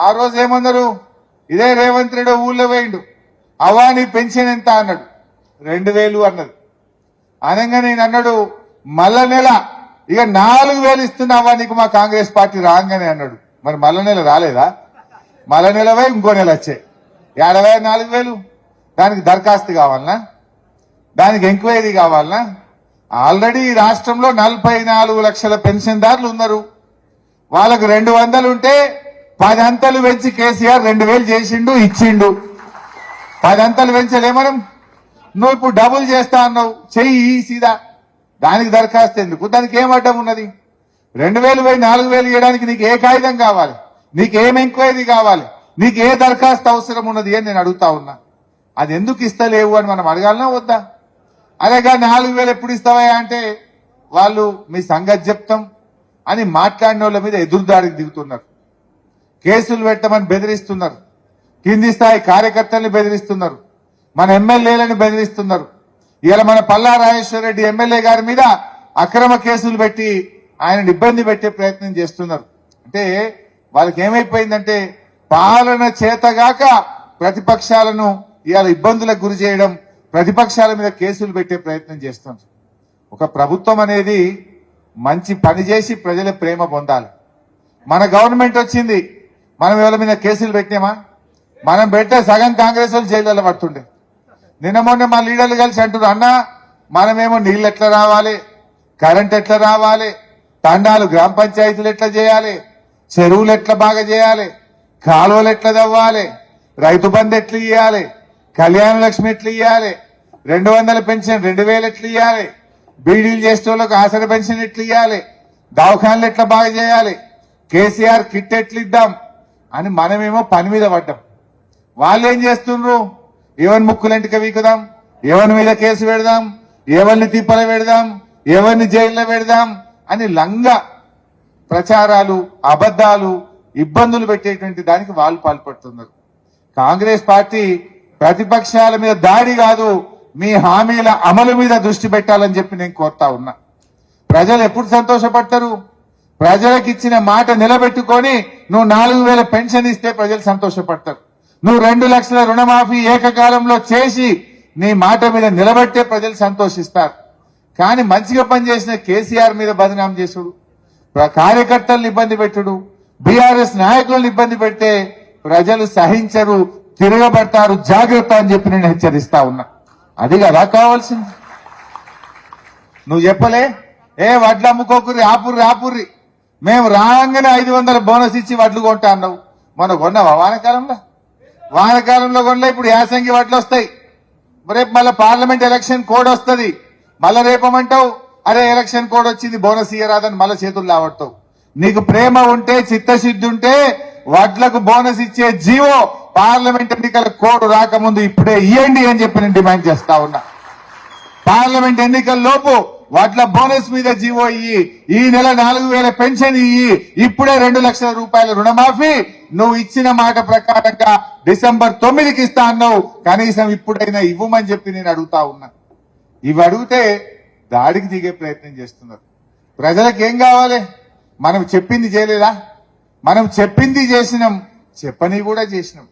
ఆ రోజు ఏమన్నారు? ఇదే రేవంత్ రెడ్డి ఊళ్ళో వేయండు. అవ్వా పెన్షన్ ఎంత అన్నాడు. రెండు వేలు అన్నది. అనగా నేను అన్నాడు మల్ల నెల. ఇక నాలుగు వేలు ఇస్తున్నావా నీకు మా కాంగ్రెస్ పార్టీ రాగానే అన్నాడు. మరి మల్ల నెల రాలేదా? మల్ల నెలవే ఇంకో నెల వచ్చాయి ఏడవై నాలుగు వేలు? దానికి దరఖాస్తు కావాలనా? దానికి ఎంక్వైరీ కావాలనా? ఆల్రెడీ ఈ రాష్ట్రంలో నలభై నాలుగు లక్షల పెన్షన్దారులు ఉన్నారు. వాళ్ళకు రెండు వందలు ఉంటే పది అంతలు పెంచి కేసీఆర్ రెండు వేలు చేసిండు ఇచ్చిండు. పది అంతలు పెంచలేమనం నువ్వు ఇప్పుడు డబుల్ చేస్తా అన్నావు. చెయ్యి సీదా. దానికి దరఖాస్తు ఎందుకు? దానికి ఏం అడ్డం ఉన్నది? రెండు వేలు పోయి నాలుగు వేలు ఇవ్వడానికి నీకు ఏ కాగితం కావాలి? నీకు ఏం ఎంక్వైరీ కావాలి? నీకు ఏ దరఖాస్తు అవసరం ఉన్నది అని నేను అడుగుతా ఉన్నా. అది ఎందుకు ఇస్తలేవు అని మనం అడగాలనా వద్దా? అలాగా నాలుగు వేలు ఎప్పుడు ఇస్తావా అంటే వాళ్ళు మీ సంగతి చెప్తాం అని మాట్లాడిన వాళ్ళ మీద ఎదురుదాడికి దిగుతున్నారు. కేసులు పెట్టమని బెదిరిస్తున్నారు. కింది స్థాయి కార్యకర్తల్ని బెదిరిస్తున్నారు. మన ఎమ్మెల్యేలను బెదిరిస్తున్నారు. ఇవాళ మన పల్లా రాజేశ్వర రెడ్డి ఎమ్మెల్యే గారి మీద అక్రమ కేసులు పెట్టి ఆయన ఇబ్బంది పెట్టే ప్రయత్నం చేస్తున్నారు. అంటే వాళ్ళకి ఏమైపోయిందంటే పాలన చేతగాక ప్రతిపక్షాలను ఇవాళ ఇబ్బందులకు గురి చేయడం ప్రతిపక్షాల మీద కేసులు పెట్టే ప్రయత్నం చేస్తున్నారు. ఒక ప్రభుత్వం అనేది మంచి పని చేసి ప్రజల ప్రేమ పొందాలి. మన గవర్నమెంట్ వచ్చింది. మనం ఎవరి మీద కేసులు పెట్టినామా? మనం పెడితే సగం కాంగ్రెస్ వాళ్ళు జైల్లో పడుతుండే. నిన్న మొన్న మా లీడర్లు కలిసి అంటున్నారు అన్న మనమేమో నీళ్ళు ఎట్లా రావాలి? కరెంట్ ఎట్లా రావాలి? తండాలు గ్రామ పంచాయతీలు ఎట్లా చేయాలి? చెరువులు ఎట్లా బాగా చేయాలి? కాలువలు ఎట్లా తవ్వాలి? రైతు బంధు ఎట్లా ఇవ్వాలి కళ్యాణ లక్ష్మి ఎట్లా ఇవ్వాలి రెండు వందల పెన్షన్ రెండు వేలు ఎట్లా ఇవ్వాలి బీడీలు చేసే వాళ్ళకి ఆసర పెన్షన్ ఎట్లా ఇవ్వాలి దవాఖాన్లు ఎట్లా బాగా చేయాలి? కేసీఆర్ కిట్ ఎట్లా ఇద్దాం? అని మనమేమో పని మీద పడ్డాం. వాళ్ళు ఏం చేస్తుండ్రు? ఎవరిని ముక్కులంటిక వీకుదాం ఎవరి మీద కేసు పెడదాం? ఎవరిని తిప్పల పెడదాం? ఎవరిని జైల్లో పెడదాం? అని లంగా ప్రచారాలు అబద్ధాలు ఇబ్బందులు పెట్టేటువంటి దానికి వాళ్ళు పాల్పడుతున్నారు. కాంగ్రెస్ పార్టీ ప్రతిపక్షాల మీద దాడి కాదు మీ హామీల అమలు మీద దృష్టి పెట్టాలని చెప్పి నేను కోరుతా ఉన్నా. ప్రజలు ఎప్పుడు సంతోషపడతారు? ప్రజలకు ఇచ్చిన మాట నిలబెట్టుకొని నువ్వు నాలుగు వేల పెన్షన్ ఇస్తే ప్రజలు సంతోషపడతారు. నువ్వు రెండు లక్షల రుణమాఫీ ఏకకాలంలో చేసి నీ మాట మీద నిలబెట్టే ప్రజలు సంతోషిస్తారు. కానీ మంచిగా పనిచేసిన కేసీఆర్ మీద బదనాం చేసుడు కార్యకర్తలను ఇబ్బంది పెట్టుడు. బీఆర్ఎస్ నాయకులను ఇబ్బంది పెడితే ప్రజలు సహించరు తిరగబడతారు జాగ్రత్త అని చెప్పి నేను హెచ్చరిస్తా ఉన్నా. అది కదా కావాల్సింది. నువ్వు చెప్పలే? ఏ వడ్లు అమ్ముకోకుర్రి ఆపుర్రి ఆపుర్రి. మేము రాగానే ఐదు వందల బోనస్ ఇచ్చి వడ్లు కొంటా అన్నావు. మొన్న కొన్నావా? వానకాలంలో? వానకాలంలో కొన్నా ఇప్పుడు యాసంగి వడ్లు వస్తాయి. రేపు మళ్ళీ పార్లమెంట్ ఎలక్షన్ కోడ్ వస్తుంది. మళ్ళా రేపమంటావు అరే ఎలక్షన్ కోడ్ వచ్చింది బోనస్ ఇయ్యరాదని మళ్ళీ చేతులు లావడతావు. నీకు ప్రేమ ఉంటే చిత్తశుద్ధి ఉంటే వడ్లకు బోనస్ ఇచ్చే జీవో పార్లమెంట్ ఎన్నికల కోడ్ రాకముందు ఇప్పుడే ఇయ్యండి అని చెప్పి నేను డిమాండ్ చేస్తా ఉన్నా. పార్లమెంట్ ఎన్నికల లోపు వాట్ల బోనస్ మీద జీవో ఇయ్యి. ఈ నెల నాలుగు వేల పెన్షన్ ఇయ్యి. ఇప్పుడే రెండు లక్షల రూపాయల రుణమాఫీ. నువ్వు ఇచ్చిన మాట ప్రకారంగా డిసెంబర్ తొమ్మిదికి ఇస్తా అన్నావు. కనీసం ఇప్పుడైనా ఇవ్వమని చెప్పి నేను అడుగుతా ఉన్నా. ఇవి అడిగితే దాడికి దిగే ప్రయత్నం చేస్తున్నారు. ప్రజలకు ఏం కావాలి? మనం చెప్పింది చేయలేదా? మనం చెప్పింది చేసినాం. చెప్పని కూడా చేసినాం.